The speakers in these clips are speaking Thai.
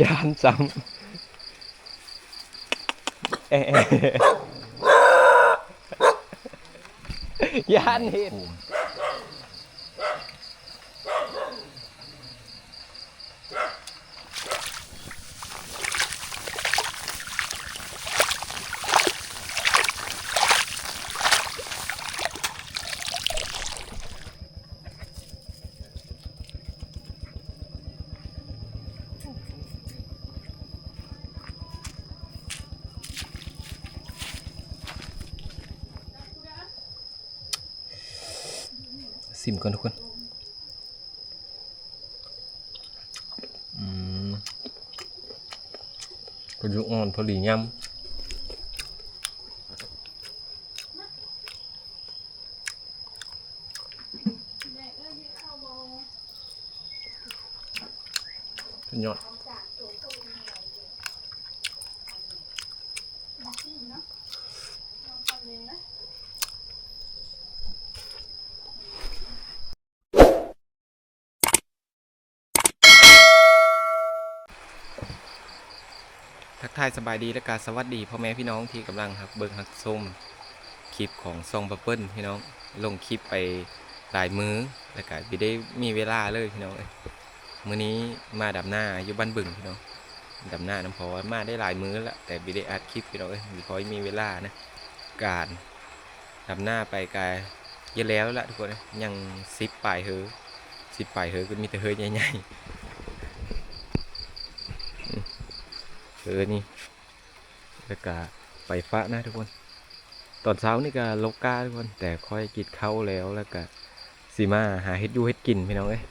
ยานซ้ำเอ๊ะยานเห็นซิม ก่อนทุกคนอืมกระดูกอ่อนพอดียำเป็นยอด ทายสบายดีและการสวัสดีพ่อแม่พี่น้องที่กำลังครับเบิ่งฮักส้มคลิปของซองบับเบิ้ลพี่น้องลงคลิปไปหลายมือ้อแล้วก็ไม่ได้มีเวลาเลยพี่น้องเอ้ยมื้อนี้มาดับหน้าอยู่บ้านบึงพี่น้องดับหน้าน้ำพอมาได้หลายมื้อแล้วแต่ไม่ได้อัดคลิปพี่น้องเอ้ยมีพอมีเวลานะการดับหน้าไปกายเยอะแล้วละทุกคนยยังซิปปลายเฮอซิปปลายเฮอก็มีแต่เฮอใหญ่ๆ เออนี่แล้วก็ไปฟ้านะทุกคน ตอนเช้านี่ก็ลกกาทุกคน แต่ค่อยกินข้าแล้วแล้วก็สีมาหาเฮ็ดยูเฮ็ดกินพี่น้องเอ้ย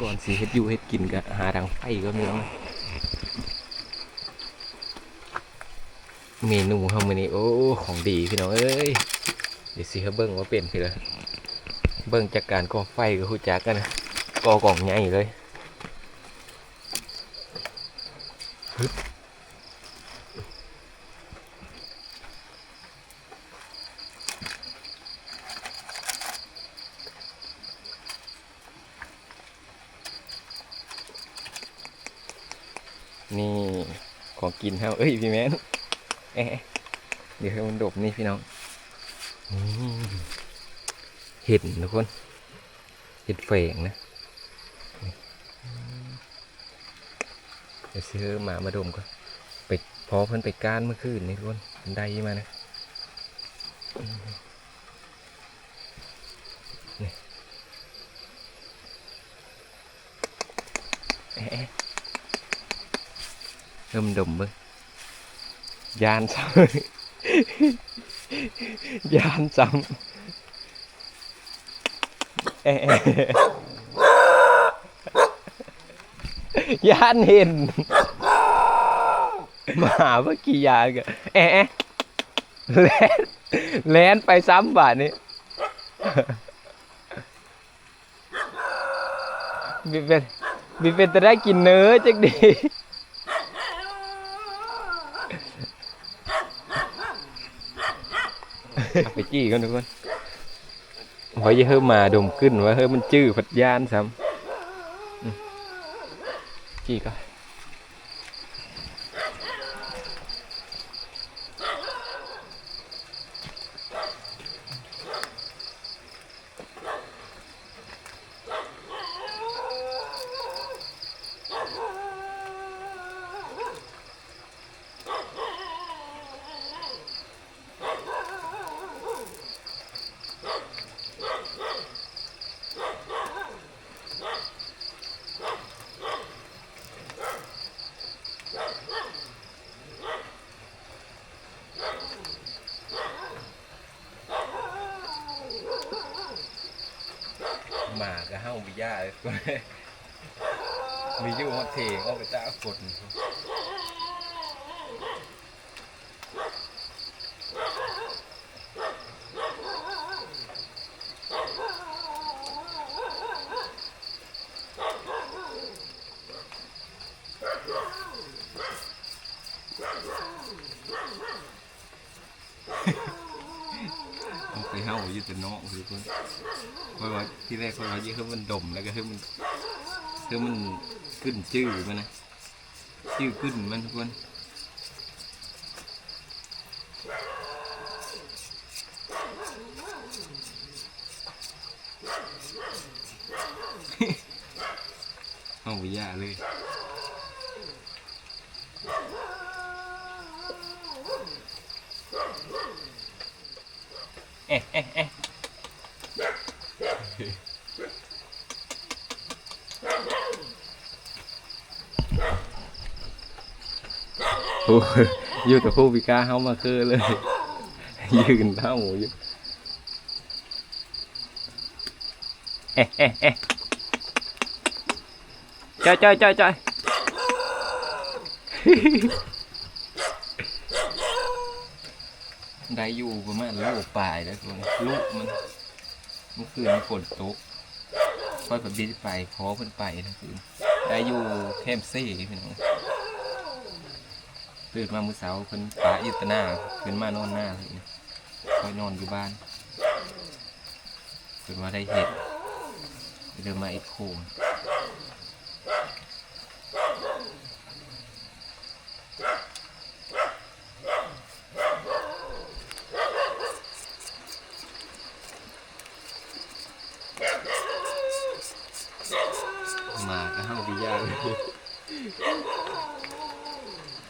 ก่อนสีเฮ็ดยูเฮ็ดกินก็หาทางไฟก็มีน้องเมนูเฮามื้อนี้โอ้ของดีพี่น้องเอ้ยเดี๋ยวสิเฮาเบิ่งว่าเป็นพี่ละเบิ่งจากการก่อไฟก็ฮู้จักกันนะก่อกล่องใหญ่เลย นี่ของ กินเฮาเอ้ยพี่แมนเอ๊ะเดี๋ยวให้มันดบนี่พี่น้องเห็ดทุกคนเห็ดเฝงนะเดี๋ยวซื้อหมามาดมก่อนไปพอเพิ่นไปก้านเมื่อคืนนี่ทุกคนเพิ่นได้มานะนี่เอ๊ะ เริ่มดมเบิ่งยานซ้ำยานซ้ำเอ๊ะยานเห็นหมาเมื่อกี้ยานกันเอ๊ะแลนแลนไปซ้ำบาทนี้มีเป็นมีเป็นจะได้กินเนื้อจักดี เอา ไปจี้กันทุกคนหอย่าเฮ้มาดมขึ้นว่าเฮ้มันจื้อพัดยานซ้ำจี้ก็ ห้าวิยาเลยมีอยู่ฮอดเทงออกไปจ้ากดมันคือเฮาอยู่ จะเนาะทุกคนค่อยว่าที่แรกค่อยว่าเยอะให้มันดมแล้วก็ให้มันให้มันขึ้นชื่อมันนะชื่อขึ้นมันทุกคน เอาไปย่าเลย เอ๊ะเอ๊ะเอ๊ะโอ้ยอยู่กับผู้พิการเฮามาคือเลย ยืนเท่าหมูอยู่เอ๊ะเอ๊ะเอ๊ะจอยจอยจอยจอยได้อยู่ประมาณโลปลายแล้วคนลูกมันเมื่อคืนมันฝนตก ค่อยแบบบินไปขอเพิ่นไปนะคือได้อยู่แคมซี่พี่น้องตื่นมามื้อเช้าเพิ่นปาอิตนาขึ้นมานอนหน้าเลยค่อยนอนอยู่บ้านเพิ่นมาได้เห็ดเดินมาอีกโคงมาก็เฮาวิญญาณเลย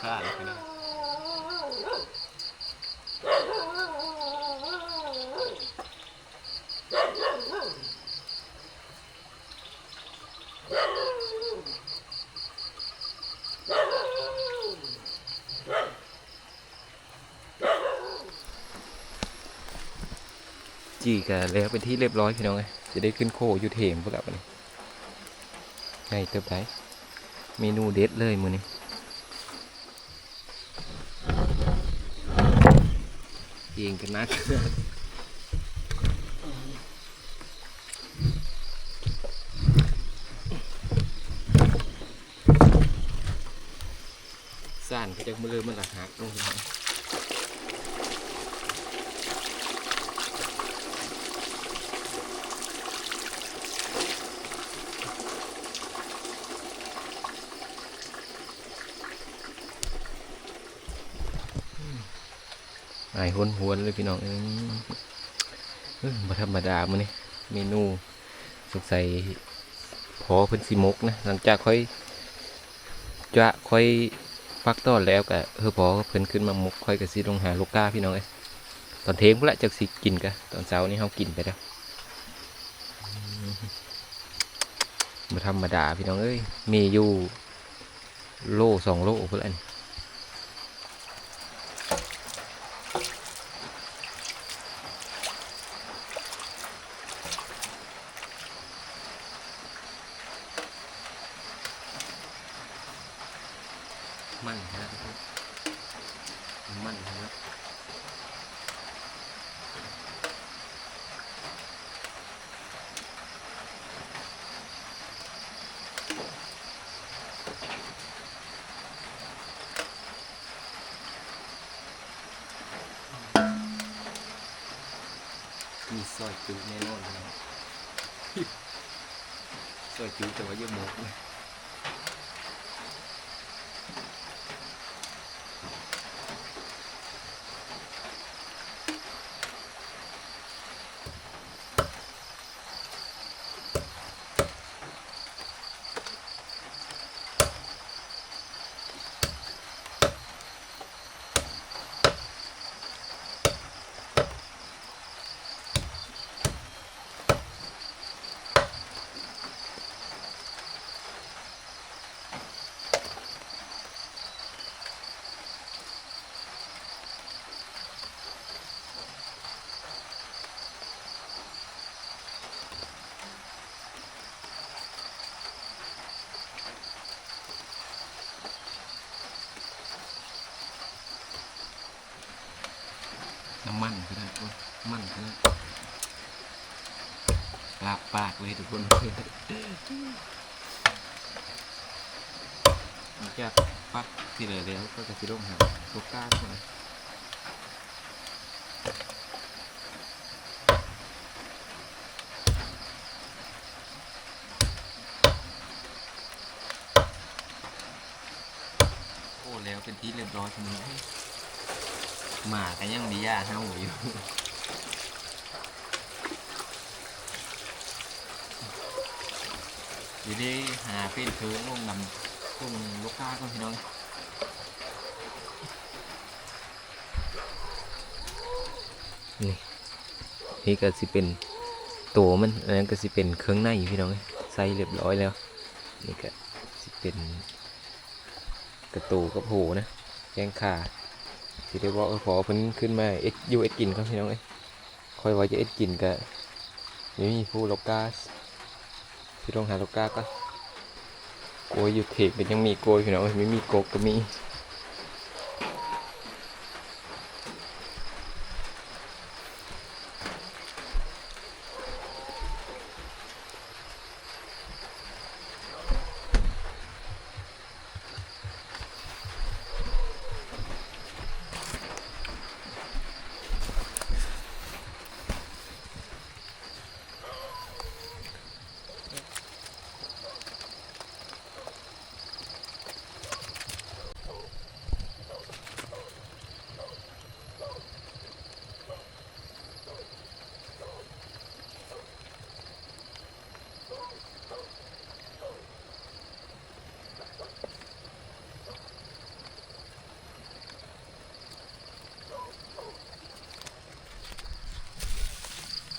พลาดไปแล้วีกันแล้วเป็นที่เรียบร้อยพี่น้องไงจะได้ขึ้นโคอยู่เทมพวกเราเนี่ไงเติบไดเมนูเด็ดเลยมือนี้เองกันนักซ่านก็จะมือมันหละหักลงไป ไอ้หวนหวนเลยพี่น้องเอ้ยเอ้ยบ่ธรรมดามื้อนี้เมนูสงสัยพอเพิ่นสิมกนะหลังจากค่อยจะค่อยฟักต้อนแล้วก็เฮอพอเพิ่นขึ้นมามกค่อยก็สิลงหาลูกก้าพี่น้องเอ้ยตอนเทงพุ่นละจักสิกินกะตอนเช้านี้เฮากินไปแล้วมบ่ธรรมดาพี่น้องเอ้ยมีอยู่โลสองโลพุ่นละนี่มันนะครับมันนะครับ มีซอยจุแน่นอนนะซอยจุแต่ว่าเยอะหมดเลย ทุกคนมันจะปัดที่เหลือแล้วก็จะพิดลงหาตัวก้านมาโอ้แล้วเป็นที่เรียบร้อยทั้งนี้หมาก็ยังดียาห้าหมูอยู่ อยู่ดีหาเป็นเพิงลงนำกุ้งลูกค้าก่อนพี่น้องนี่นี่ก็สิเป็นตัวมันอันนั้นก็สิเป็นเครื่องในพี่น้องใส่เรียบร้อยแล้ว นี่ก็สิเป็นกระตูกับโหนะแกงขาสิได้บอกเออพอเพิ่นขึ้นมาเอ็ดยูเอ็ดกินครับพี่น้องเอ้ยคอยว่าจะเอ็ดกินก็ไม่มีผู้ลูกกา สิลองหาลูกกาก็โกยอยู่เทปมันยังมีโกยพี่น้องเอ้ยไม่มีโกกก็มี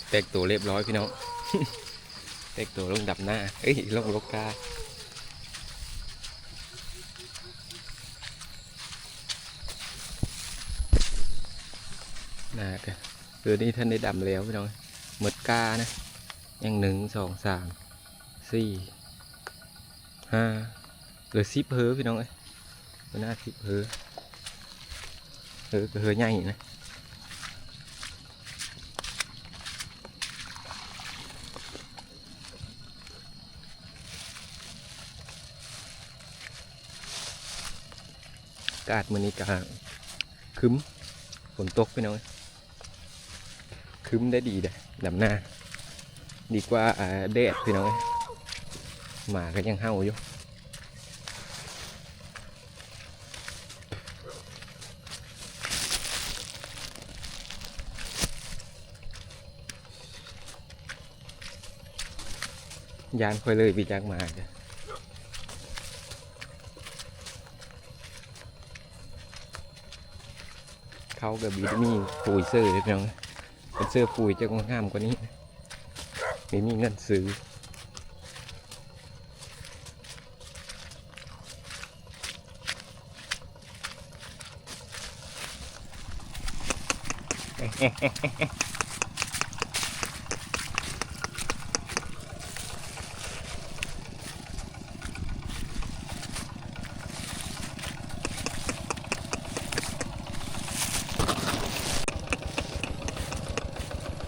แตกตัวเรียบร้อยพี่น้อง แตกตัวลงดับหน้า เอ้ยลงลกกาน่าจะคือนี่ท่านได้ดำแล้วพี่น้องหมดกานะยังหนึ่งสองสามสี่ห้าเหลือสิบเฮอพี่น้องเอ้ยมันน่าสิบเฮอเฮอก็เฮอใหญ่นะากาศมื้อนี้ก็คึ้มฝนตกพี่น้องคึ้มได้ดีเด้ดำหน้า ดีกว่าอ่าแดดพี่น้องหมาก็ยังเห่าอยู่ยานค่อยเลยพี่จักมาจ้ะ เขากับบีมีปุ๋ยเสื้อเพียงเป็นเสื้อปุ๋ยจะงามกว่านี้มีมีเงินซื้อ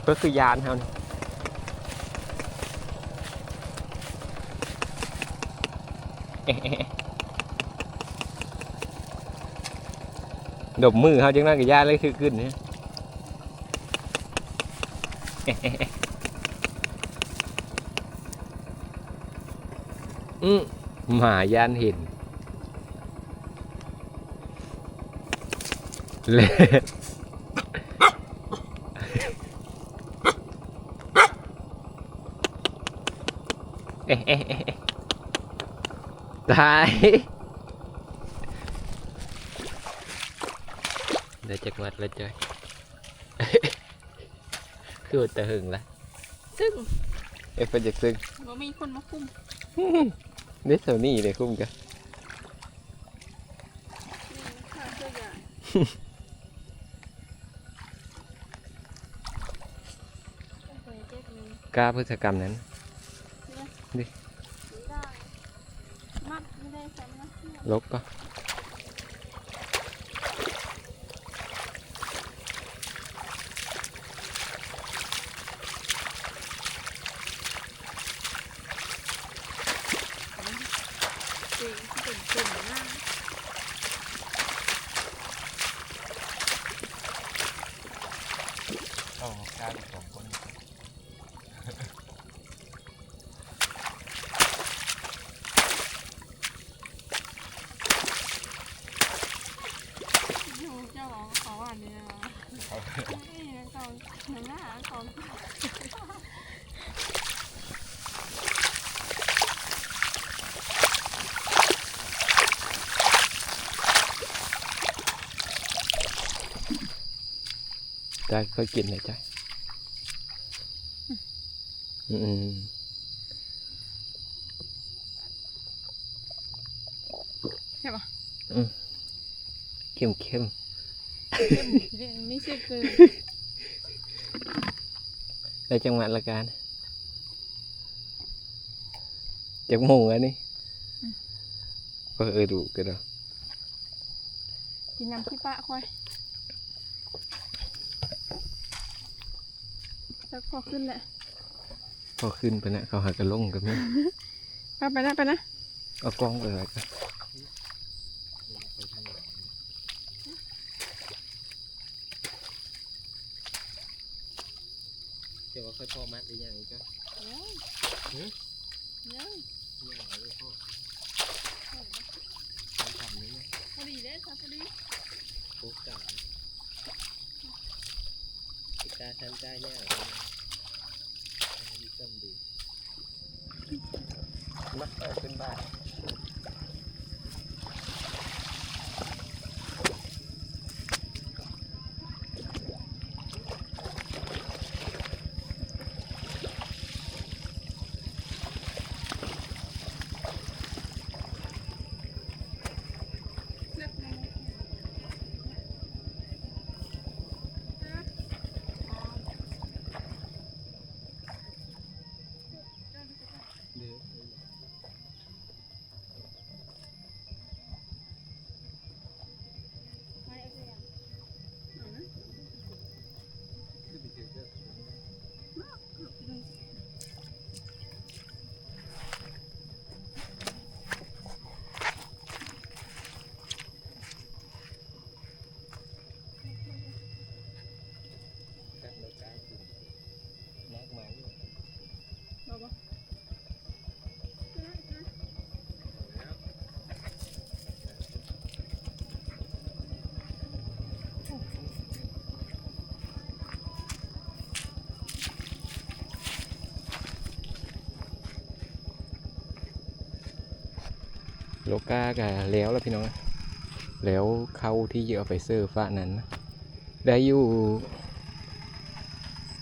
ก็คือยานเขานี่ดมมือเขาจังนั้นกับยานเลยคือขึ้นเนี่ยอืมหมายานเห็นเล ยตายเดี๋ยวจักวัดแล้วจ้อยคือต่หึงละซึ่งเอ้ยเป็นจากซึ่งบ่มีคนมาคุ้มเด็ดเท่านี้เลยคุ้มกันกล้าพฤติกรรมนั้น สีได้มัดไม่ได้ใส่ นะลบก็เจ๋งที่เป็นกลุ่มหน้าอ๋อกล้าอีกสองคนจ้ายค่อยกินเลยจ้ายอืมใช่ปะเข้มเข้มไม่สุกเกินได้จังหวะละกันจักโมงอันนี้ก็เออดูกันเนาะกินน้ำขี้ปะค่อย แล้วพอขึ้นแหละพอขึ้นไปนะเขาหากระลงกันมั้ยป้าไปนะไปนะเอากล้องไปไว้กันเดี๋ยวว่าค่อยพ่อมัดได้ยังก็ เอ้ย หือ เอ้ย ยังเอาไว้พ่อทำนี้เนี่ย พอดีเลยครับพอดี โอกาสติดตาทำใจยากดีส้มดี มัดต่อขึ้นบ้าน โลกากับแล้วแล้วพี่น้อง แล้วเข้าที่เยอะไปเซอร์ฟ้านั้น ได้อยู่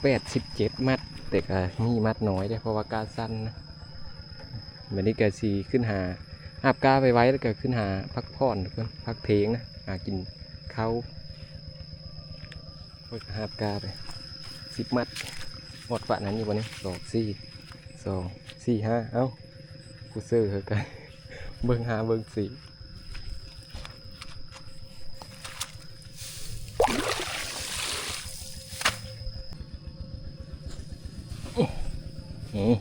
แปดสิบเจ็ดมัด แต่ก็มีมัดน้อยได้เพราะว่ากาสั้นนะวันนี้ก็สีขึ้นหาอาบกาไปไว้แล้วก็ขึ้นหาพักผ่อนเพื่อนพักเพลงนะหากินข้าวเพื่อหาบกาไปสิบมัดหมดฝานั้นอยู่วันนี้ดอกสี่สองสี่ห้าเอ้ากูเซอร์เหอะกัน เบิ่งหาเบิ่งสีอืม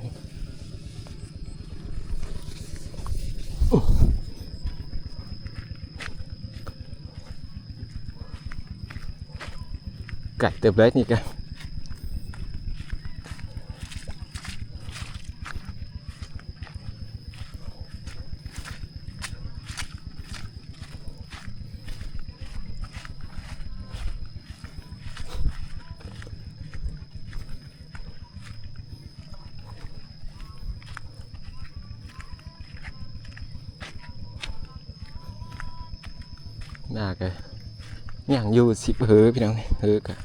กัดเติบเลยนี่กัน น่ากันอย่างอยู่สิบเฮือพี่น้องเฮือกะ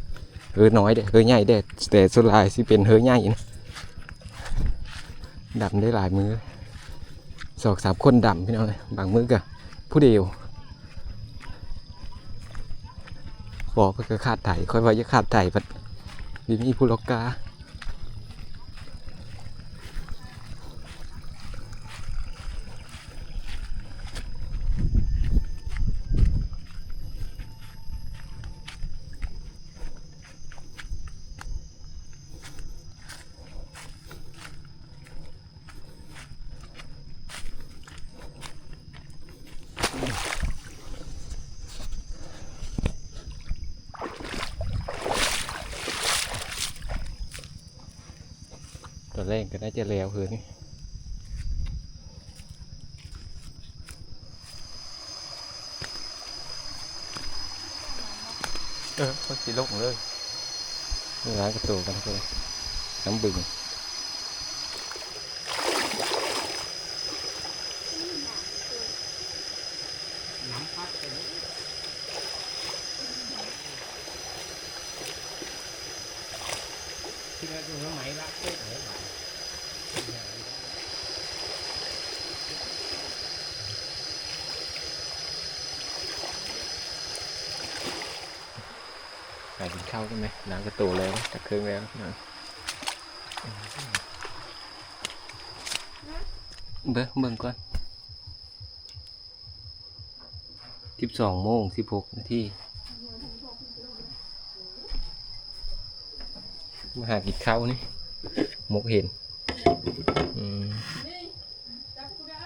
เฮือน้อยเด้เฮือใหญ่เด้อแต่ส่วนหลายสิเป็นเฮือใหญ่นะดำได้หลายมือสองสามคนดำพี่น้องเลยบางมือกะผู้เดียวบอกเพื่อก็ขาดไถ่ค่อยว่าจะขาดไถ่พัดมีมีผู้ล็อกกา แรกก็น่าจะแล้วเฮือนี่เออก็สีลงเลยร้านกระตูกันเลยน้ำบึง nghe tôi nó mày lắm cái để mà ไปกิน ข้าวกันไหมน้ำกระตูแล้วจากเครื่องแล้วนะเบิ้งเบิ้งก่อนสิบสองโมงสิบหกนาทีมาหากินข้าวนี่มกเห็นอืมนี่จับกูได้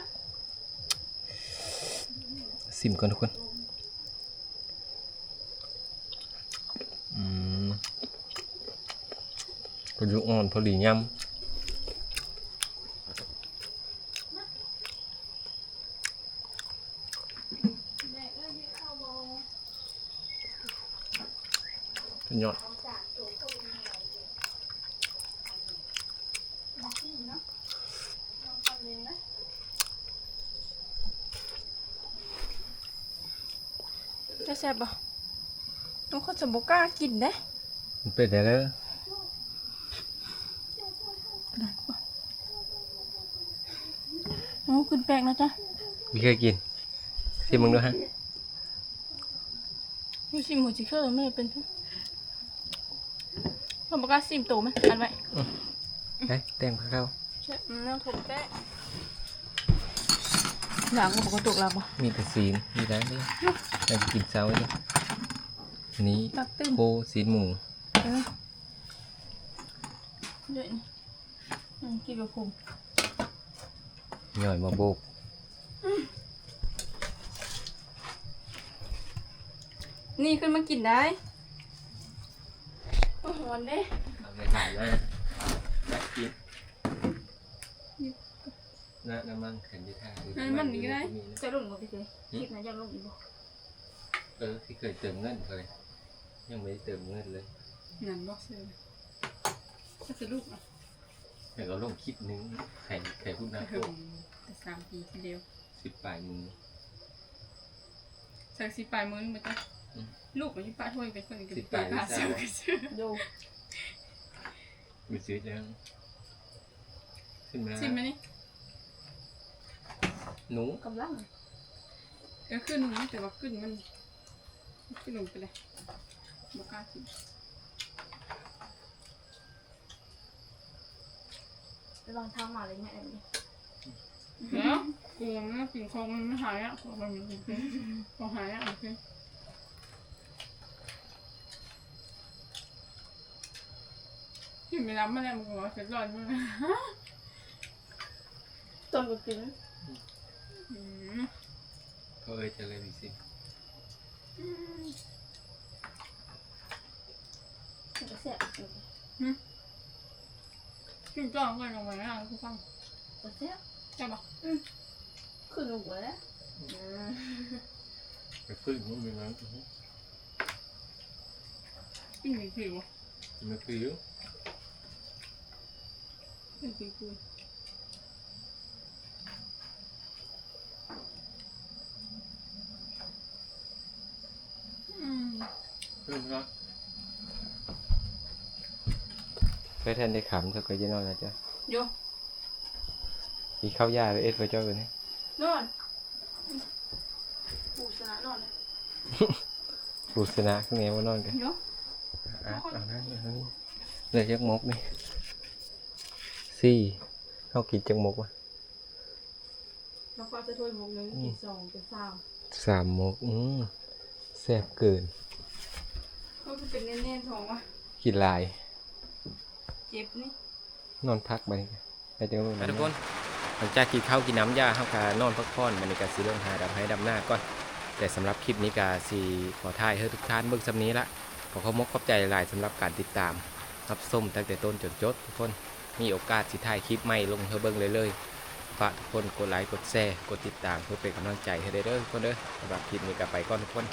ซิมก่อนทุกคน อืม กระดูกอ่อนพอดีย่แม่เอ้ยเฮ็ดข้าวบ่ำสุดยอดกินเนาะลองทำเองนะจะแซ่บบ่น้องคนจะบ่กล้ากินเด้มันเป็นอะไรเด้อโอ้คุณแปลกนะจ๊ะพี่เคยกินซิมมึงด้วยฮะมีชิมหมูจิเคอร์ไม่ได้เป็นผมบอกว่าซิมโตไหมอันไว้ไปแต่งข้าวใช่อืมน้ำถูกแป้หลังก็บอกว่าตกหลังบ่มีแต่ซีนมีได้เลยไปกินเช้าเลยอันนี้ตักตึ้มโคซีนหมูเออเดี๋ยวนี่อืมกินกับผม หน่อยมาโบกนี่ขึ้นมากินได้โอ้โหเด้เอาไปถ่ายมาแล้กินน้ำน้ำมันขันดีท่านั่นมันนี่ก็ได้จะลงบ่พี่เคยคิดนะอยากลงอีกบ่เออที่เคยเติมเงินเคยยังไม่ได้เติมเงินเลย นั่นบ่เซ่ก็จะลูกอะ แต่ก็ลงคลิปนึงไข่ไข่พูดนะโตแต่สามปีทีเดียวสิบปลายมือ สักสิปลายมื้อนึงบ่จ้ะอืมลูกมันอยู่ป้าถ้วยเป็นคนกับสิปลายป้าหรือเสือสาวกับเสือโยมีซื้อจังขึ้นมาชิมไหมนี่หนูกำลังเออขึ้นนี่แต่ว่าขึ้นมันขึ้นลงไปเลยบ่กล้ากิน รองเท้าหมาเลยเนี่ยอันนี้เดี๋ยวกลัวมันกินคองมันไม่หายอะกลัวมันมันเป็นพอหายอะโอเคกินไม่รับมาแล้วมันก็ว่าเสร็จร้อนมากต้นก็กินอืมเขาเอ้ยจะเลยมีสิมันก็แซ่บอยู่กินจ้องกันลงมาแล้วกูฟังก็แซ่บใช่ปะขึ้นหัวแล้วไปพึ่งมันเป็นงั้นกินผิวผิวมันคื ออยู่กินผิวผิวอืมพึ่งเนาะเคยแทนได้ขำเธอเคยจะนอนแล้วจ้ะโยมีข้าวยาไปเอ็ดไปเจ้าเลยนี่นอนปูชนะนอนเลยปูสนะข้างในว่านอนกันโยอะเอานั่นเอานี่เลยจักมกนี่สี่เขากินจักมกวะแล้วก็จะถ้วยมุกนึงอีกสองเป็นสามสามมกอืมแซ่บเกินก็คือเป็นแน่นๆท้องวะกินหลาย เจ็บนี่นอนพักไปไปจังเลยทุกคนหลังจากกินข้าวกินน้ำยาเฮากานอนพักผ่อนมันนี่ก็สิลงหาดำให้ดำหน้าก่อนแต่สำหรับคลิปนี้ก็สิขอถ่ายให้ทุกท่านเบิ่งสำนี้ละขอขอบมกขอบใจหลายๆสำหรับการติดตามรับส้มตั้งแต่ต้นจนจบทุกคนมีโอกาสสิถ่ายคลิปใหม่ลงให้เบิ่งเลยเลยๆฝากทุกคนกดไลค์กดแชร์กดติดตามเพื่อเป็นกำลังใจให้ได้เด้อทุกคนเด้อสำหรับคลิปนี้ก็ไปก่อนทุกคน